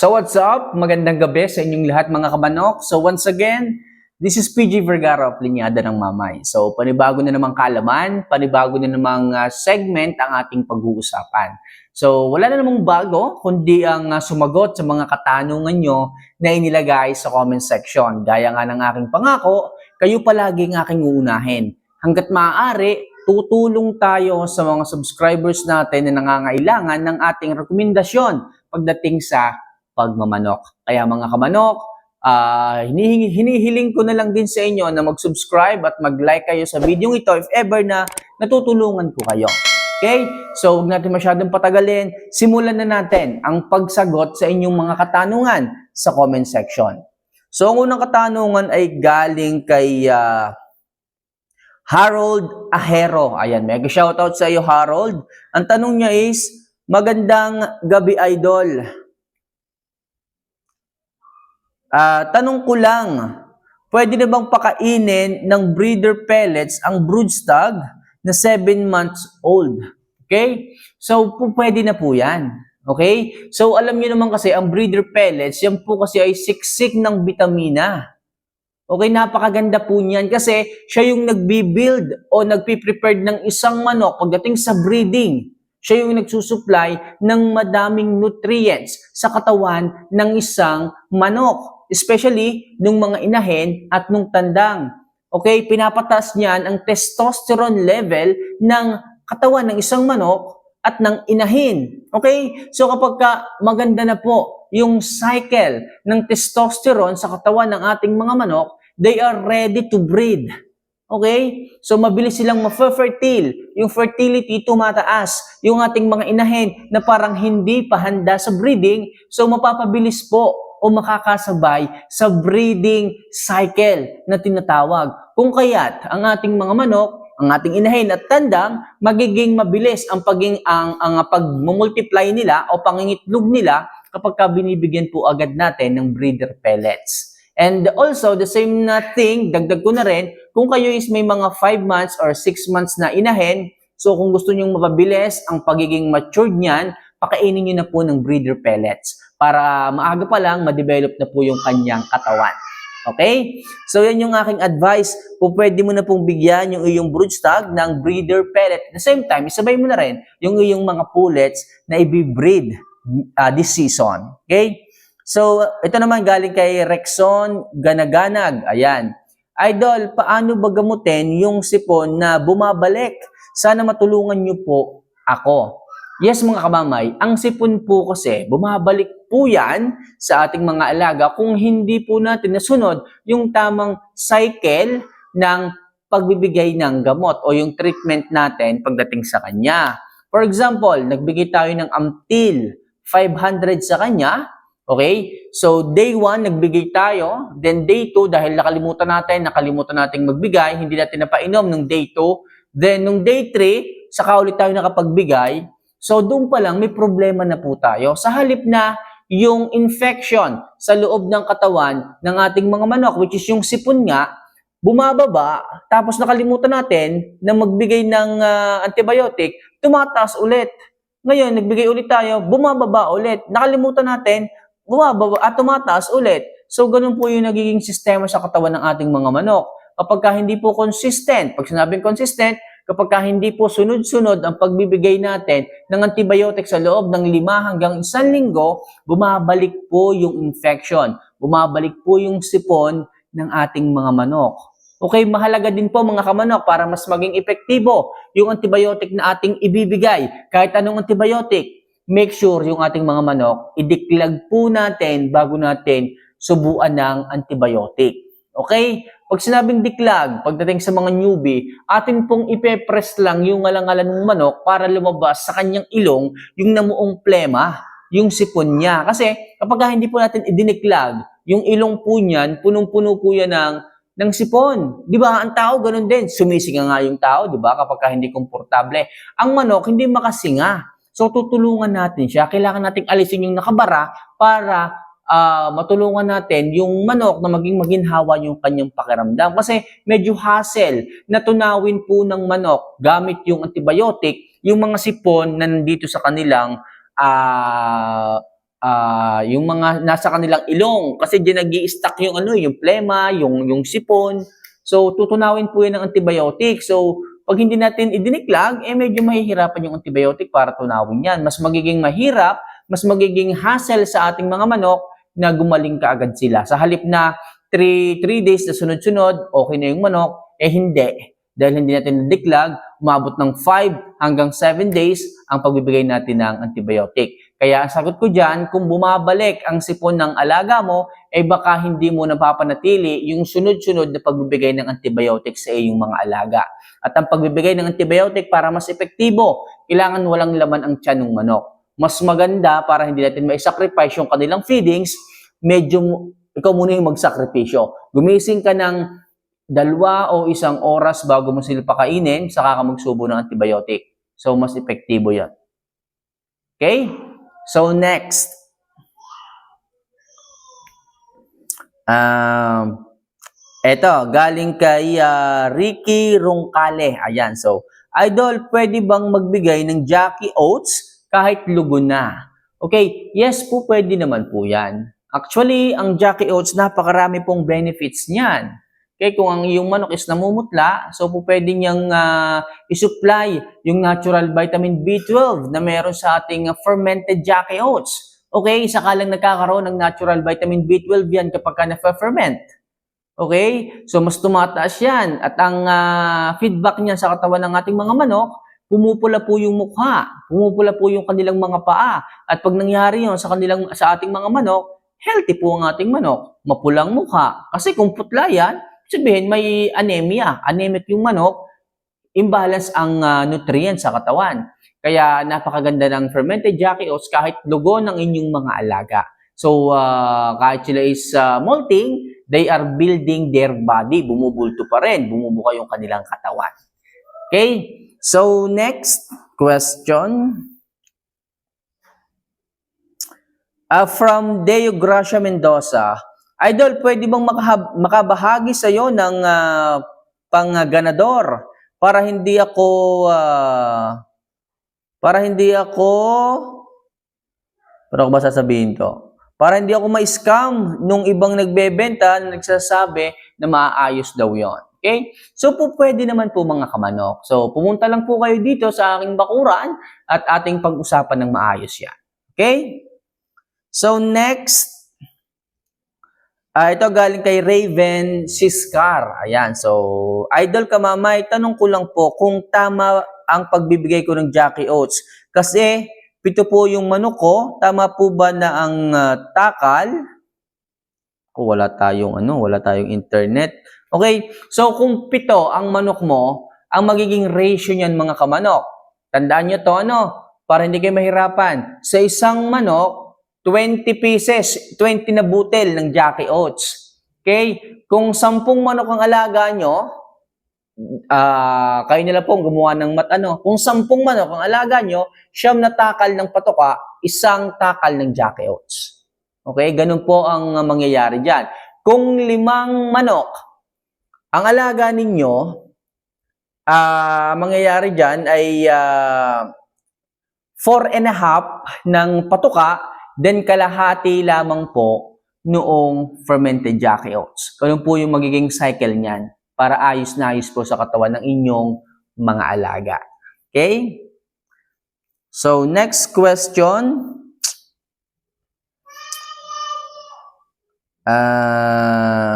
So what's up? Magandang gabi sa inyong lahat mga kamanok. So once again, this is PG Vergara of Linyada ng Mamay. So panibago na namang kalaman, panibago na namang ah, segment ang ating pag-uusapan. So wala na namang bago, kundi ang ah, sumagot sa mga katanungan nyo na inilagay sa comment section. Gaya nga ng aking pangako, kayo palagi ang aking uunahin. Hanggat maaari, tutulong tayo sa mga subscribers natin na nangangailangan ng ating rekomendasyon pagdating sa pagmamanok. Kaya mga kamanok, ah, hinihingi, hinihiling ko na lang din sa inyo na mag-subscribe at mag-like kayo sa video ito if ever na natutulungan ko kayo. Okay? So, huwag natin masyadong patagalin. Simulan na natin ang pagsagot sa inyong mga katanungan sa comment section. So, ang unang katanungan ay galing kay ah, Harold Ahero. Ayan, mega shoutout sa iyo, Harold. Ang tanong niya is, magandang gabi, idol. Ah, tanong ko lang, pwede na bang pakainin ng breeder pellets ang broodstag na 7 months old? Okay? So, po, pwede na po yan. Okay? So, alam niyo naman kasi, ang breeder pellets, yan po kasi ay siksik ng vitamina. Okay, napakaganda po niyan kasi siya yung nagbi-build o nagpi-prepare ng isang manok pagdating sa breeding. Siya yung nagsusupply ng madaming nutrients sa katawan ng isang manok. Especially nung mga inahin at nung tandang. Okay, pinapatas niyan ang testosterone level ng katawan ng isang manok at ng inahin. Okay? So kapag ka maganda na po yung cycle ng testosterone sa katawan ng ating mga manok, they are ready to breed. Okay? So mabilis silang ma-fertile. Yung fertility tumataas. Yung ating mga inahin na parang hindi pa handa sa breeding, so mapapabilis po o makakasabay sa breeding cycle na tinatawag. Kung kaya't ang ating mga manok, ang ating inahin at tandang, magiging mabilis ang paging ang ang pagmumultiply nila o pangingitlog nila kapag ka binibigyan po agad natin ng breeder pellets. And also, the same na thing, dagdag ko na rin, kung kayo is may mga 5 months or 6 months na inahin, so kung gusto nyong mapabilis ang pagiging matured niyan, pakainin nyo na po ng breeder pellets para maaga pa lang ma-develop na po yung kanyang katawan. Okay? So yan yung aking advice. Kung pwede mo na pong bigyan yung iyong broodstag ng breeder pellet. At the same time, isabay mo na rin yung iyong mga pullets na i-breed uh, this season. Okay? So, ito naman galing kay Rexon Ganaganag. Ayan. Idol, paano ba gamutin yung sipon na bumabalik? Sana matulungan niyo po ako. Yes mga kamamay, ang sipon po kasi bumabalik po yan sa ating mga alaga kung hindi po natin nasunod yung tamang cycle ng pagbibigay ng gamot o yung treatment natin pagdating sa kanya. For example, nagbigay tayo ng Amtil 500 sa kanya, Okay? So, day 1, nagbigay tayo. Then, day 2, dahil nakalimutan natin, nakalimutan nating magbigay, hindi natin napainom nung day 2. Then, nung day 3, saka ulit tayo nakapagbigay. So, doon pa lang, may problema na po tayo. Sa halip na yung infection sa loob ng katawan ng ating mga manok, which is yung sipon nga, bumababa, tapos nakalimutan natin na magbigay ng ah, antibiotic, tumataas ulit. Ngayon, nagbigay ulit tayo, bumababa ulit. Nakalimutan natin, bumababa at tumataas ulit. So, ganun po yung nagiging sistema sa katawan ng ating mga manok. Kapag ka hindi po consistent, pag sinabing consistent, kapag ka hindi po sunod-sunod ang pagbibigay natin ng antibiotic sa loob ng lima hanggang isang linggo, bumabalik po yung infection. Bumabalik po yung sipon ng ating mga manok. Okay, mahalaga din po mga kamanok para mas maging epektibo yung antibiotic na ating ibibigay. Kahit anong antibiotic, make sure yung ating mga manok, idiklag po natin bago natin subuan ng antibiotic. Okay? Pag sinabing diklag, pagdating sa mga newbie, atin pong ipepress lang yung alang-alan ng manok para lumabas sa kanyang ilong yung namuong plema, yung sipon niya. Kasi kapag hindi po natin idiniklag, yung ilong po niyan, punong-puno po yan ng, ng sipon. Di ba? Ang tao ganun din. Sumisinga nga yung tao, di ba? Kapag hindi komportable. Ang manok hindi makasinga. So tutulungan natin siya. Kailangan nating alisin yung nakabara para ah, matulungan natin yung manok na maging maginhawa yung kanyang pakiramdam. Kasi medyo hassle na tunawin po ng manok gamit yung antibiotic, yung mga sipon na nandito sa kanilang ah, ah, yung mga nasa kanilang ilong kasi diyan nag stuck yung ano, yung plema, yung yung sipon. So tutunawin po 'yan ng antibiotic. So pag hindi natin idiniklag, eh medyo mahihirapan yung antibiotic para tunawin 'yan. Mas magiging mahirap, mas magiging hassle sa ating mga manok na gumaling kaagad sila. Sa halip na 3 3 days na sunod-sunod, okay na yung manok, eh hindi. Dahil hindi natin nadiklag, umabot ng 5 hanggang 7 days ang pagbibigay natin ng antibiotic. Kaya ang sagot ko dyan, kung bumabalik ang sipon ng alaga mo, eh baka hindi mo napapanatili yung sunod-sunod na pagbibigay ng antibiotic sa iyong mga alaga. At ang pagbibigay ng antibiotic para mas epektibo, kailangan walang laman ang tiyan ng manok. Mas maganda para hindi natin mai-sacrifice yung kanilang feedings, medyo ikaw muna yung magsakripisyo. Gumising ka ng dalawa o isang oras bago mo sila pakainin, saka ka magsubo ng antibiotic. So, mas epektibo yan. Okay? So, next. Um, eto, galing kay ah, Ricky Rungkale. Ayan, so, Idol, pwede bang magbigay ng Jackie Oats kahit lugo na? Okay, yes po, pwede naman po yan. Actually, ang Jackie Oats, napakarami pong benefits niyan. Okay, kung ang iyong manok is namumutla, so po pwede niyang ah, isupply yung natural vitamin B12 na meron sa ating ah, fermented Jackie Oats. Okay, isa lang nagkakaroon ng natural vitamin B12 yan kapag ka na-ferment. Okay? So, mas tumataas yan. At ang ah, feedback niya sa katawan ng ating mga manok, pumupula po yung mukha, pumupula po yung kanilang mga paa. At pag nangyari yun sa, kanilang, sa ating mga manok, healthy po ang ating manok. Mapulang mukha. Kasi kung putla yan, sabihin may anemia. Anemic yung manok, imbalance ang ah, nutrients sa katawan. Kaya napakaganda ng fermented Jackie kahit lugo ng inyong mga alaga. So, ah, kahit sila is ah, molting, they are building their body. Bumubulto pa rin. Bumubuka yung kanilang katawan. Okay? So, next question. Ah, from Deo Gracia Mendoza. Idol, pwede bang makabahagi sa'yo ng ah, pangganador para hindi ako ah, para hindi ako pero ako ba sasabihin to? Para hindi ako ma-scam nung ibang nagbebenta na nagsasabi na maayos daw yon. Okay? So po pwede naman po mga kamanok. So pumunta lang po kayo dito sa aking bakuran at ating pag-usapan ng maayos yan. Okay? So next, ah ito galing kay Raven Siskar. Ayan, so idol ka mamay, tanong ko lang po kung tama ang pagbibigay ko ng Jackie Oats. Kasi pito po yung manok ko, tama po ba na ang ah, takal? Kung wala tayong ano, wala tayong internet. Okay, so kung pito ang manok mo, ang magiging ratio niyan mga kamanok. Tandaan nyo to ano, para hindi kayo mahirapan. Sa isang manok, 20 pieces, 20 na butel ng Jackie Oats. Okay? Kung 10 manok ang alaga nyo, ah kayo nila pong gumawa ng mat ano. Kung 10 manok ang alaga nyo, siyam na takal ng patoka, isang takal ng Jackie Oats. Okay? Ganun po ang ah, mangyayari dyan. Kung limang manok, ang alaga ninyo, ah mangyayari dyan ay ah, four and a half ng patuka, then kalahati lamang po noong fermented Jackie Oats. Ganun po yung magiging cycle niyan para ayos na ayos po sa katawan ng inyong mga alaga. Okay? So, next question. Ah...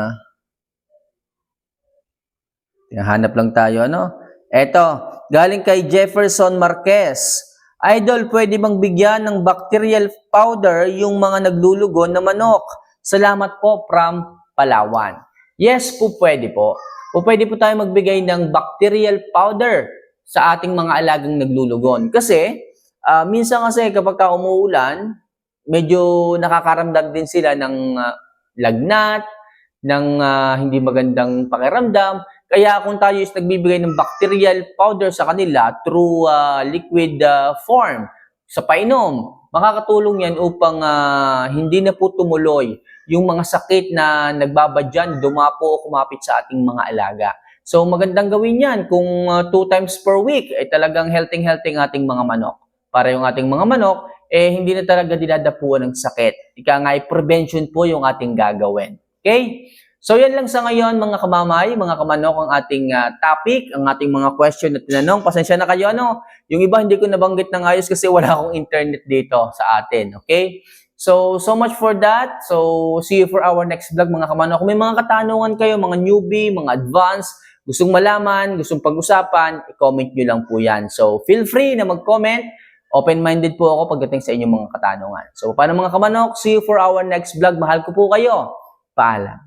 Hanap lang tayo, ano? Eto, galing kay Jefferson Marquez. Idol, pwede bang bigyan ng bacterial powder yung mga naglulugon na manok? Salamat po from Palawan. Yes po, pwede po. O pwede po tayo magbigay ng bacterial powder sa ating mga alagang naglulugon. Kasi, ah, minsan kasi kapag ka umuulan, medyo nakakaramdam din sila ng ah, lagnat, ng ah, hindi magandang pakiramdam. Kaya kung tayo is nagbibigay ng bacterial powder sa kanila through ah, liquid ah, form sa painom, makakatulong yan upang ah, hindi na po tumuloy yung mga sakit na nagbabadyan, dumapo o kumapit sa ating mga alaga. So magandang gawin yan kung ah, two times per week ay talagang healthy-healthy ang ating mga manok. Para yung ating mga manok, eh hindi na talaga dinadapuan ng sakit. Ika nga, eh, prevention po yung ating gagawin. Okay? So yan lang sa ngayon mga kamamay, mga kamanok ang ating ah, topic, ang ating mga question na tinanong. Pasensya na kayo ano, yung iba hindi ko nabanggit ng ayos kasi wala akong internet dito sa atin. Okay? So, so much for that. So, see you for our next vlog mga kamanok. Kung may mga katanungan kayo, mga newbie, mga advanced, gustong malaman, gustong pag-usapan, i-comment nyo lang po yan. So, feel free na mag-comment. Open-minded po ako pagdating sa inyong mga katanungan. So, paano mga kamanok? See you for our next vlog. Mahal ko po kayo. Paalam.